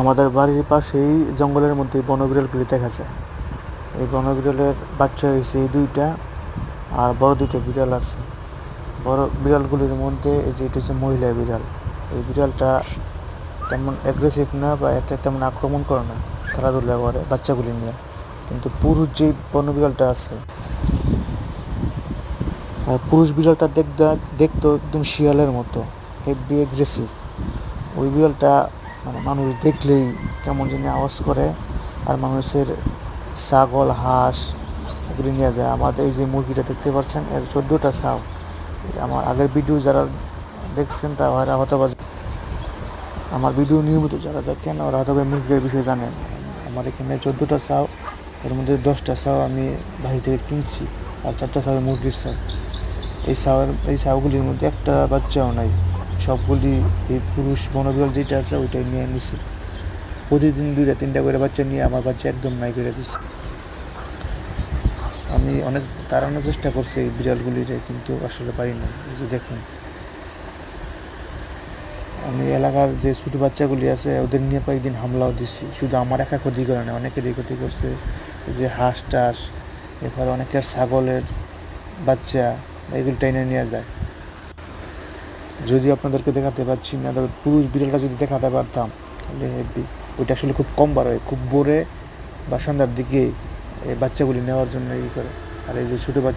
আমাদের বাড়ির পাশেই জঙ্গলের মধ্যে বনবিড়ালগুলি দেখা যায়। এই বনবিড়ালের বাচ্চা হয়েছে এই দুইটা আর বড় দুইটা বিড়াল আছে। বড় বিড়ালগুলির মধ্যে এই যে এটা হচ্ছে মহিলা বিড়াল। এই বিড়ালটা তেমন অ্যাগ্রেসিভ না বা এটা তেমন আক্রমণ করে না, খেলাধুলা করে বাচ্চাগুলি নিয়ে। কিন্তু পুরুষ যে বনবিড়ালটা আছে, আর পুরুষ বিড়ালটা দেখতে দেখতো একদম শিয়ালের মতো হেভি অ্যাগ্রেসিভ ওই বিড়ালটা মানে মানুষ দেখলেই কেমন জানি আওয়াজ করে আর মানুষের ছাগল, হাঁস এগুলি নিয়ে যায়। আমাদের এই যে মুরগিটা দেখতে পাচ্ছেন, এর চোদ্দোটা ছাও। আমার আগের ভিডিও যারা দেখছেন তা ওরা হয়তো আমার ভিডিও নিয়মিত যারা দেখেন, ওরা হয়তো মুরগির বিষয়ে জানেন। আমার এখানে চোদ্দোটা ছাও, এর মধ্যে দশটা ছাও আমি বাড়ি থেকে কিনছি আর চারটা ছাও মুরগির ছাও। এই ছাওয়ের, এই ছাওগুলির মধ্যে একটা বাচ্চাও নাই। সবগুলি এই পুরুষ বনবিড়াল যেটা আছে ওইটাই নিয়ে নিছি। প্রতিদিন দুইটা, তিনটা করে বাচ্চা নিয়ে আমার বাচ্চা একদম নাই করে দিচ্ছে আমি অনেক তাড়ানোর চেষ্টা করছি এই বিড়ালগুলিরে, কিন্তু আসলে পারি না এই যে দেখুন। আমি এলাকার যে ছোটো বাচ্চাগুলি আছে, ওদের নিয়ে কয়েকদিন হামলাও দিচ্ছি শুধু আমার একা ক্ষতি করে না অনেকেরই ক্ষতি করছে। যে হাঁস টাস, এরপরে অনেকের ছাগলের বাচ্চা, এগুলো টেনে নিয়ে যায়। যদি আপনাদেরকে দেখাতে পারছি না, তবে পুরুষ বিড়ালটা যদি দেখাতে পারতাম, তাহলে হেভি ওইটা আসলে খুব কম বার হয় খুব ভোরে বা সন্ধ্যার দিকে বাচ্চাগুলি নেওয়ার জন্য ই করে। আর এই যে ছোটো বাচ্চা